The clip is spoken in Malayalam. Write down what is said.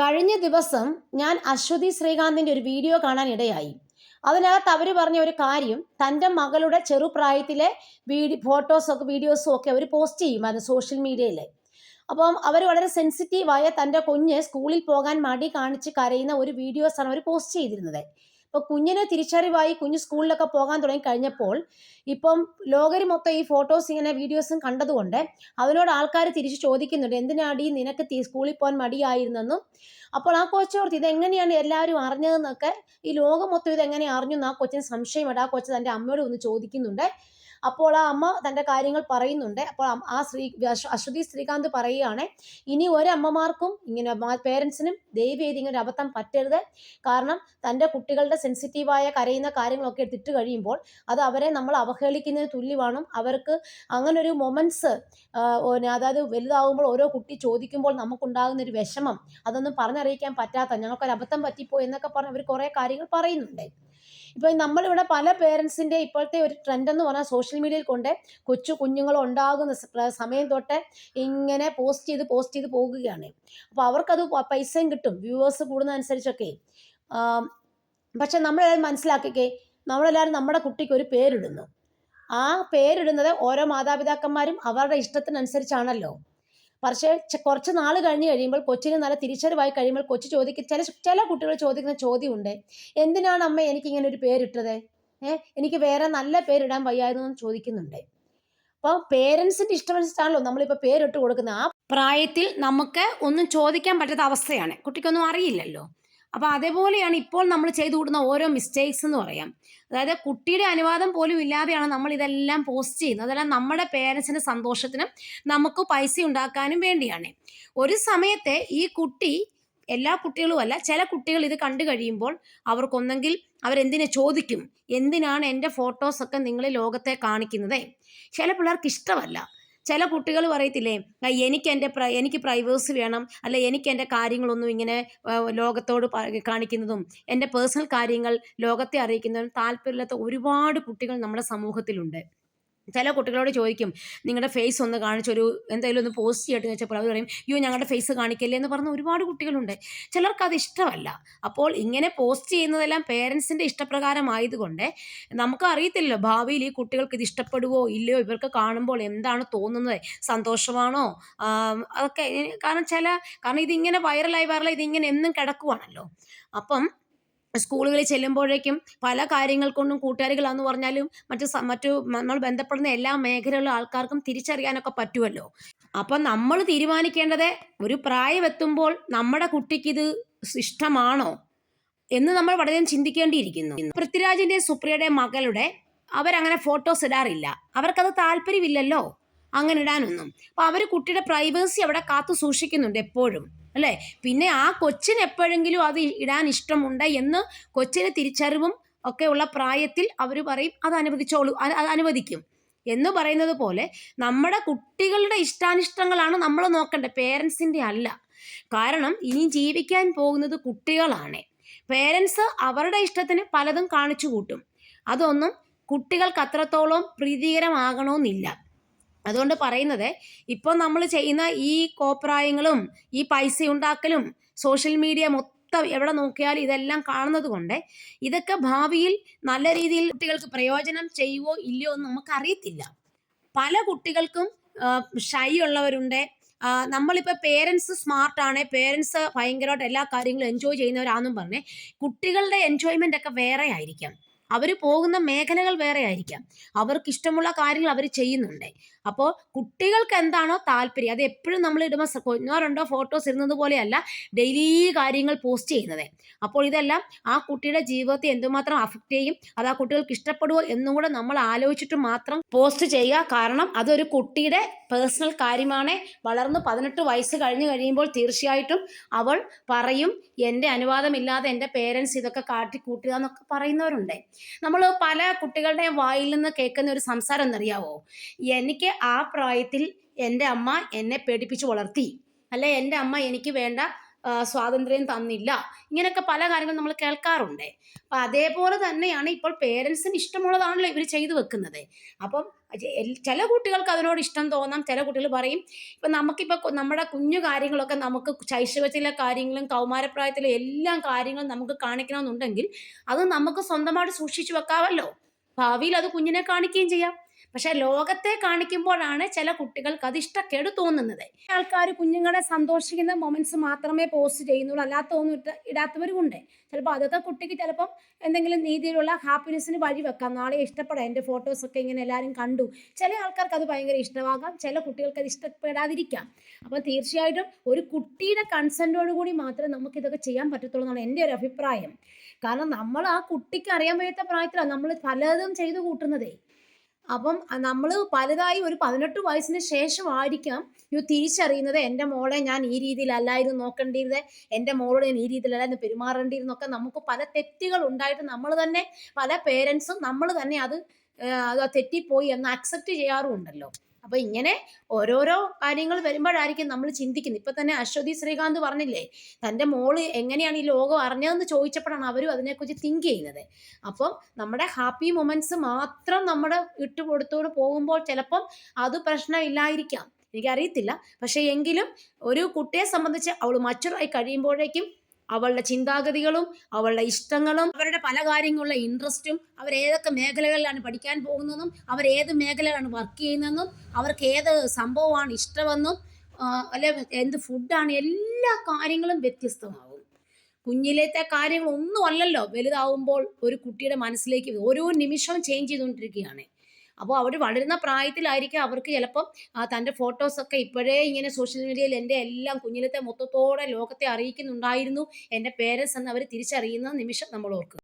കഴിഞ്ഞ ദിവസം ഞാൻ അശ്വതി ശ്രീകാന്തിന്റെ ഒരു വീഡിയോ കാണാൻ ഇടയായി. അതിനകത്ത് അവർ പറഞ്ഞ ഒരു കാര്യം തന്റെ മകളുടെ ചെറുപ്രായത്തിലെ വീഡിയോ ഫോട്ടോസൊക്കെ വീഡിയോസും ഒക്കെ അവർ പോസ്റ്റ് ചെയ്യുമായിരുന്നു സോഷ്യൽ മീഡിയയിൽ അപ്പം അവർ വളരെ സെൻസിറ്റീവായ തന്റെ കുഞ്ഞ് സ്കൂളിൽ പോകാൻ മടി കാണിച്ച് കരയുന്ന ഒരു വീഡിയോസാണ് അവർ പോസ്റ്റ് ചെയ്തിരുന്നത്. ഇപ്പോൾ കുഞ്ഞിന് തിരിച്ചറിവായി കുഞ്ഞ് സ്കൂളിലൊക്കെ പോകാൻ തുടങ്ങി കഴിഞ്ഞപ്പോൾ ഇപ്പം ലോകരി മൊത്തം ഈ ഫോട്ടോസ് ഇങ്ങനെ വീഡിയോസും കണ്ടതുകൊണ്ട് അവനോട് ആൾക്കാർ തിരിച്ച് ചോദിക്കുന്നുണ്ട് എന്തിനാടി നിനക്ക് സ്കൂളിൽ പോകാൻ മടിയായിരുന്നെന്നും? അപ്പോൾ ആ കൊച്ചോർത്ത് ഇതെങ്ങനെയാണ് എല്ലാവരും അറിഞ്ഞതെന്നൊക്കെ ഈ ലോകം മൊത്തം ഇതെങ്ങനെ അറിഞ്ഞു? എന്ന് ആ കൊച്ചിന് സംശയമുണ്ട് ആ കൊച്ചു തന്റെ അമ്മയോട് ഒന്ന് ചോദിക്കുന്നുണ്ട്. അപ്പോൾ ആ അമ്മ തന്റെ കാര്യങ്ങൾ പറയുന്നുണ്ട്. അപ്പോൾ ആ ശ്രീ അശ്വ- അശ്വതി ശ്രീകാന്ത് പറയുകയാണ് ഇനി ഒരമ്മമാർക്കും ഇങ്ങനെ പേരൻസിനും ദയവ് ചെയ്ത് ഇങ്ങനെ അബദ്ധം പറ്റരുത്. കാരണം തന്റെ കുട്ടികളുടെ സെൻസിറ്റീവായ കരയുന്ന കാര്യങ്ങളൊക്കെ എടുത്തിട്ട് കഴിയുമ്പോൾ അത് അവരെ നമ്മൾ അവഹേളിക്കുന്നതിന് തുല്യമാണ്. അവർക്ക് അങ്ങനൊരു മൊമെന്റ്സ് അതായത് വലുതാവുമ്പോൾ ഓരോ കുട്ടി ചോദിക്കുമ്പോൾ നമുക്കുണ്ടാകുന്ന ഒരു വിഷമം അതൊന്നും പറഞ്ഞറിയിക്കാൻ പറ്റാത്ത ഞങ്ങൾക്കൊരു അബദ്ധം പറ്റിപ്പോയി എന്നൊക്കെ പറഞ്ഞ് അവർ കുറേ കാര്യങ്ങൾ പറയുന്നുണ്ട്. ഇപ്പം നമ്മളിവിടെ പല പേരൻസിന്റെ ഇപ്പോഴത്തെ ഒരു ട്രെൻഡ് എന്ന് പറഞ്ഞാൽ സോഷ്യൽ മീഡിയയിൽ കൊണ്ട് കൊച്ചു കുഞ്ഞുങ്ങൾ ഉണ്ടാകുന്ന സമയം തൊട്ട് ഇങ്ങനെ പോസ്റ്റ് ചെയ്ത് പോസ്റ്റ് ചെയ്ത് പോകുകയാണ്. അപ്പോൾ അവർക്കത് പൈസയും കിട്ടും വ്യൂവേഴ്സ് കൂടുന്നതനുസരിച്ചൊക്കെ. പക്ഷെ നമ്മളെല്ലാവരും മനസ്സിലാക്കിക്കേ നമ്മളെല്ലാവരും നമ്മുടെ കുട്ടിക്ക് ഒരു പേരിടുന്നു. ആ പേരിടുന്നത് ഓരോ മാതാപിതാക്കന്മാരും അവരുടെ ഇഷ്ടത്തിനനുസരിച്ചാണല്ലോ. പക്ഷേ കുറച്ച് നാൾ കഴിഞ്ഞ് കഴിയുമ്പോൾ കൊച്ചിന് നല്ല തിരിച്ചറിവായി കഴിയുമ്പോൾ കൊച്ചു ചോദിക്കും ചില ചില കുട്ടികൾ ചോദിക്കുന്ന ചോദ്യമുണ്ട്. എന്തിനാണ് അമ്മ എനിക്ക് ഇങ്ങനെ ഒരു പേരിട്ടത്? ഏഹ് എനിക്ക് വേറെ നല്ല പേരിടാൻ വയ്യായിരുന്നു എന്ന് ചോദിക്കുന്നുണ്ട്. അപ്പോൾ പേരൻസിന്റെ ഇഷ്ടമനുസരിച്ചാണല്ലോ നമ്മളിപ്പോൾ പേരിട്ട് കൊടുക്കുന്നത്. ആ പ്രായത്തിൽ നമുക്ക് ഒന്നും ചോദിക്കാൻ പറ്റാത്ത അവസ്ഥയാണ്. കുട്ടിക്കൊന്നും അറിയില്ലല്ലോ. അപ്പോൾ അതേപോലെയാണ് ഇപ്പോൾ നമ്മൾ ചെയ്തു കൂടുന്ന ഓരോ മിസ്റ്റേക്സ് എന്ന് പറയാം. അതായത് കുട്ടിയുടെ അനുവാദം പോലും ഇല്ലാതെയാണ് നമ്മൾ ഇതെല്ലാം പോസ്റ്റ് ചെയ്യുന്നത്. അതെല്ലാം നമ്മുടെ പേരൻസിന്റെ സന്തോഷത്തിനും നമുക്ക് പൈസ ഉണ്ടാക്കാനും വേണ്ടിയാണ്. ഒരു സമയത്തെ ഈ കുട്ടി എല്ലാ കുട്ടികളും അല്ല ചില കുട്ടികൾ ഇത് കണ്ടു കഴിയുമ്പോൾ അവർക്കൊന്നെങ്കിൽ അവരെന്തിനെ ചോദിക്കും? എന്തിനാണ് എന്റെ ഫോട്ടോസൊക്കെ നിങ്ങൾ ലോകത്തെ കാണിക്കുന്നത്? ചില പിള്ളേർക്ക് ഇഷ്ടമല്ല. ചില കുട്ടികൾ പറയത്തില്ലേ "ആ, എനിക്ക് എന്റെ എനിക്ക് പ്രൈവേഴ്സ് വേണം അല്ല എനിക്ക് എന്റെ കാര്യങ്ങളൊന്നും ഇങ്ങനെ ലോകത്തോട് കാണിക്കുന്നതും എന്റെ പേഴ്സണൽ കാര്യങ്ങൾ ലോകത്തെ അറിയിക്കുന്നതും താല്പര്യമില്ലാത്ത ഒരുപാട് കുട്ടികൾ നമ്മുടെ സമൂഹത്തിലുണ്ട്. ചില കുട്ടികളോട് ചോദിക്കും നിങ്ങളുടെ ഫേസ് ഒന്ന് കാണിച്ചൊരു എന്തെങ്കിലും ഒന്ന് പോസ്റ്റ് ചെയ്യട്ടെ എന്ന് വെച്ചപ്പോൾ അവർ പറയും അയ്യോ ഞങ്ങളുടെ ഫേസ് കാണിക്കല്ലേ? എന്ന് പറഞ്ഞ ഒരുപാട് കുട്ടികളുണ്ട്. ചിലർക്ക് അത് ഇഷ്ടമല്ല. അപ്പോൾ ഇങ്ങനെ പോസ്റ്റ് ചെയ്യുന്നതെല്ലാം പേരൻസിന്റെ ഇഷ്ടപ്രകാരമായതുകൊണ്ട് നമുക്ക് അറിയത്തില്ലല്ലോ ഭാവിയിൽ ഈ കുട്ടികൾക്ക് ഇത് ഇഷ്ടപ്പെടുവോ ഇല്ലയോ? ഇവർക്ക് കാണുമ്പോൾ എന്താണ് തോന്നുന്നത്? സന്തോഷമാണോ? അതൊക്കെ കാരണം ചില കാരണം ഇതിങ്ങനെ വൈറലായി വൈറലായി ഇതിങ്ങനെ എന്നും കിടക്കുവാണല്ലോ. അപ്പം സ്കൂളുകളിൽ ചെല്ലുമ്പോഴേക്കും പല കാര്യങ്ങൾ കൊണ്ടും കൂട്ടുകാരികളാന്ന് പറഞ്ഞാലും മറ്റു മറ്റു നമ്മൾ ബന്ധപ്പെടുന്ന എല്ലാ മേഖലകളിലും ആൾക്കാർക്കും തിരിച്ചറിയാനൊക്കെ പറ്റുമല്ലോ അപ്പം നമ്മൾ തീരുമാനിക്കേണ്ടത് ഒരു പ്രായമെത്തുമ്പോൾ നമ്മുടെ കുട്ടിക്ക് ഇത് ഇഷ്ടമാണോ എന്ന് നമ്മൾ വളരെയധികം ചിന്തിക്കേണ്ടിയിരിക്കുന്നു. പൃഥ്വിരാജിന്റെ സുപ്രിയയുടെ മകളുടെ അവരങ്ങനെ ഫോട്ടോസ് ഇടാറില്ല. അവർക്കത് താല്പര്യമില്ലല്ലോ അങ്ങനെ ഇടാനൊന്നും അപ്പൊ അവർ കുട്ടിയുടെ പ്രൈവസി അവിടെ കാത്തു സൂക്ഷിക്കുന്നുണ്ട് എപ്പോഴും. അല്ലേ? പിന്നെ ആ കൊച്ചിന് എപ്പോഴെങ്കിലും അത് ഇടാൻ ഇഷ്ടമുണ്ട് എന്ന് കൊച്ചിന് തിരിച്ചറിവും ഒക്കെ ഉള്ള പ്രായത്തിൽ അവർ പറയും അത് അനുവദിച്ചോളൂ അത് അനുവദിക്കും. എന്ന് പറയുന്നത് പോലെ നമ്മുടെ കുട്ടികളുടെ ഇഷ്ടാനിഷ്ടങ്ങളാണ് നമ്മൾ നോക്കേണ്ടത് പേരൻസിന്റെ അല്ല. കാരണം ഇനി ജീവിക്കാൻ പോകുന്നത് കുട്ടികളാണ്. പേരൻസ് അവരുടെ ഇഷ്ടത്തിന് പലതും കാണിച്ചു കൂട്ടും. അതൊന്നും കുട്ടികൾക്ക് അത്രത്തോളം പ്രീതികരമാകണമെന്നില്ല അതുകൊണ്ട് പറയുന്നത് ഇപ്പോൾ നമ്മൾ ചെയ്യുന്ന ഈ കോപ്രായങ്ങളും ഈ പൈസ ഉണ്ടാക്കലും സോഷ്യൽ മീഡിയ മൊത്തം എവിടെ നോക്കിയാലും ഇതെല്ലാം കാണുന്നത് കൊണ്ട് ഇതൊക്കെ ഭാവിയിൽ നല്ല രീതിയിൽ കുട്ടികൾക്ക് പ്രയോജനം ചെയ്യുവോ ഇല്ലയോ എന്ന് നമുക്കറിയത്തില്ല. പല കുട്ടികൾക്കും ഷൈ ഉള്ളവരുണ്ട്. നമ്മളിപ്പോൾ പേരൻസ് സ്മാർട്ടാണ് പേരൻസ് ഭയങ്കരമായിട്ട് എല്ലാ കാര്യങ്ങളും എൻജോയ് ചെയ്യുന്നവരാണെന്നും പറഞ്ഞ് കുട്ടികളുടെ എൻജോയ്മെന്റ് ഒക്കെ വേറെ ആയിരിക്കാം. അവർ പോകുന്ന മേഖലകൾ വേറെ ആയിരിക്കാം അവർക്ക് ഇഷ്ടമുള്ള കാര്യങ്ങൾ അവർ ചെയ്യുന്നുണ്ട്. അപ്പോൾ കുട്ടികൾക്ക് എന്താണോ താല്പര്യം അത് എപ്പോഴും നമ്മൾ ഇടുമ്പോൾ ഒന്നോ രണ്ടോ ഫോട്ടോസ് ഇടുന്നത് പോലെയല്ല ഡെയിലി കാര്യങ്ങൾ പോസ്റ്റ് ചെയ്യുന്നത്. അപ്പോൾ ഇതെല്ലാം ആ കുട്ടിയുടെ ജീവിതത്തെ എന്തുമാത്രം അഫക്റ്റ് ചെയ്യും അത് ആ കുട്ടികൾക്ക് ഇഷ്ടപ്പെടുമോ എന്നും കൂടെ നമ്മൾ ആലോചിച്ചിട്ട് മാത്രം പോസ്റ്റ് ചെയ്യുക. കാരണം അതൊരു കുട്ടിയുടെ പേഴ്സണൽ കാര്യമാണ്. വളർന്ന് പതിനെട്ട് വയസ്സ് കഴിഞ്ഞ് കഴിയുമ്പോൾ തീർച്ചയായിട്ടും അവൾ പറയും എന്റെ അനുവാദമില്ലാതെ എന്റെ പേരൻസ് ഇതൊക്കെ കാട്ടി കൂട്ടുക എന്നൊക്കെ പറയുന്നവരുണ്ട്. നമ്മൾ പല കുട്ടികളുടെ വായിൽ നിന്ന് കേൾക്കുന്ന ഒരു സംസാരം എന്നറിയാവോ? എനിക്ക് ആ പ്രായത്തിൽ എന്റെ അമ്മ എന്നെ പേടിപ്പിച്ച് വളർത്തി. അല്ലെ എന്റെ അമ്മ എനിക്ക് വേണ്ട സ്വാതന്ത്ര്യം തന്നില്ല. ഇങ്ങനെയൊക്കെ പല കാര്യങ്ങളും നമ്മൾ കേൾക്കാറുണ്ട്. അപ്പം അതേപോലെ തന്നെയാണ് ഇപ്പോൾ പേരൻസിന് ഇഷ്ടമുള്ളതാണല്ലോ ഇവർ ചെയ്തു വെക്കുന്നത്. അപ്പം ചില കുട്ടികൾക്ക് അതിനോട് ഇഷ്ടം തോന്നാം. ചില കുട്ടികൾ പറയും ഇപ്പം നമുക്കിപ്പോൾ നമ്മുടെ കുഞ്ഞു കാര്യങ്ങളൊക്കെ നമുക്ക് ശൈശവത്തിലെ കാര്യങ്ങളും കൗമാരപ്രായത്തിലെ എല്ലാ കാര്യങ്ങളും നമുക്ക് കാണിക്കണമെന്നുണ്ടെങ്കിൽ അത് നമുക്ക് സ്വന്തമായിട്ട് സൂക്ഷിച്ചു വെക്കാമല്ലോ. ഭാവിയിൽ അത് കുഞ്ഞിനെ കാണിക്കുകയും ചെയ്യാം. പക്ഷെ ലോകത്തെ കാണിക്കുമ്പോഴാണ് ചില കുട്ടികൾക്ക് അത് ഇഷ്ടക്കേട് തോന്നുന്നത്. ആൾക്കാർ കുഞ്ഞുങ്ങളെ സന്തോഷിക്കുന്ന മൊമെന്റ്സ് മാത്രമേ പോസ്റ്റ് ചെയ്യുന്നുള്ളൂ. അല്ലാത്ത ഒന്നും ഇട്ട ഇടാത്തവരുമുണ്ട് ചിലപ്പോൾ അതൊക്കെ കുട്ടിക്ക് ചിലപ്പം എന്തെങ്കിലും രീതിയിലുള്ള ഹാപ്പിനെസ്സിന് വഴി വെക്കാം. നാളെ ഇഷ്ടപ്പെടാം. എന്റെ ഫോട്ടോസൊക്കെ ഇങ്ങനെ എല്ലാവരും കണ്ടു. ചില ആൾക്കാർക്ക് അത് ഭയങ്കര ഇഷ്ടമാകാം. ചില കുട്ടികൾക്ക് അത് ഇഷ്ടപ്പെടാതിരിക്കാം. അപ്പം തീർച്ചയായിട്ടും ഒരു കുട്ടിയുടെ കൺസെന്റോട് കൂടി മാത്രമേ നമുക്ക് ഇതൊക്കെ ചെയ്യാൻ പറ്റത്തുള്ളൂ എന്നാണ് എന്റെ ഒരു അഭിപ്രായം. കാരണം നമ്മൾ ആ കുട്ടിക്ക് അറിയാൻ വയ്യാത്ത പ്രായത്തിലാണ് നമ്മൾ പലതും ചെയ്തു കൂട്ടുന്നതേ. അപ്പം നമ്മൾ പലതായി ഒരു പതിനെട്ട് വയസ്സിന് ശേഷമായിരിക്കാം ഇത് തിരിച്ചറിയുന്നത് എന്റെ മോളെ ഞാൻ ഈ രീതിയിലല്ലായിരുന്നു നോക്കേണ്ടിയിരുന്നത് എന്റെ മോളോട് ഞാൻ ഈ രീതിയിലല്ലായിരുന്നു പെരുമാറേണ്ടിയിരുന്നൊക്കെ നമുക്ക് പല തെറ്റുകൾ ഉണ്ടായിട്ട് നമ്മൾ തന്നെ പല പേരൻസും നമ്മൾ തന്നെ അത് തെറ്റിപ്പോയി എന്ന് അക്സെപ്റ്റ് ചെയ്യാറുമുണ്ടല്ലോ അപ്പോൾ ഇങ്ങനെ ഓരോരോ കാര്യങ്ങൾ വരുമ്പോഴായിരിക്കും നമ്മൾ ചിന്തിക്കുന്നത്. ഇപ്പൊ തന്നെ അശ്വതി ശ്രീകാന്ത് പറഞ്ഞില്ലേ തന്റെ മോൾ എങ്ങനെയാണ് ഈ ലോകം അറിഞ്ഞതെന്ന് ചോദിച്ചപ്പോഴാണ് അവരും അതിനെക്കുറിച്ച് തിങ്ക് ചെയ്യുന്നത്. അപ്പം നമ്മുടെ ഹാപ്പി മൊമെന്റ്സ് മാത്രം നമ്മുടെ ഇട്ടുകൊടുത്തോട് പോകുമ്പോൾ ചിലപ്പം അത് പ്രശ്നമില്ലായിരിക്കാം. എനിക്കറിയത്തില്ല. പക്ഷേ എങ്കിലും ഒരു കുട്ടിയെ സംബന്ധിച്ച് അവൾ മച്ചുറായി കഴിയുമ്പോഴേക്കും അവളുടെ ചിന്താഗതികളും അവളുടെ ഇഷ്ടങ്ങളും അവരുടെ പല കാര്യങ്ങളുള്ള ഇൻട്രസ്റ്റും അവർ ഏതൊക്കെ മേഖലകളിലാണ് പഠിക്കാൻ പോകുന്നതെന്നും അവർ ഏത് മേഖലയിലാണ് വർക്ക് ചെയ്യുന്നതെന്നും അവർക്ക് ഏത് സംഭവമാണ് ഇഷ്ടമെന്നും അല്ലെ എന്ത് ഫുഡാണ് എല്ലാ കാര്യങ്ങളും വ്യത്യസ്തമാവും. കുഞ്ഞിലത്തെ കാര്യങ്ങളൊന്നും അല്ലല്ലോ വലുതാവുമ്പോൾ ഒരു കുട്ടിയുടെ മനസ്സിലേക്ക് ഓരോ നിമിഷവും ചേഞ്ച് ചെയ്തുകൊണ്ടിരിക്കുകയാണ്. അപ്പോൾ അവർ വളരുന്ന പ്രായത്തിലായിരിക്കും അവർക്ക് ചിലപ്പം തന്റെ ഫോട്ടോസൊക്കെ ഇപ്പോഴേ ഇങ്ങനെ സോഷ്യൽ മീഡിയയിൽ എന്റെ എല്ലാം കുഞ്ഞിലത്തെ മൊത്തത്തോടെ ലോകത്തെ അറിയിക്കുന്നുണ്ടായിരുന്നു എന്റെ പേരൻസ് എന്ന് അവർ തിരിച്ചറിയുന്ന നിമിഷം നമ്മൾ ഓർക്കുക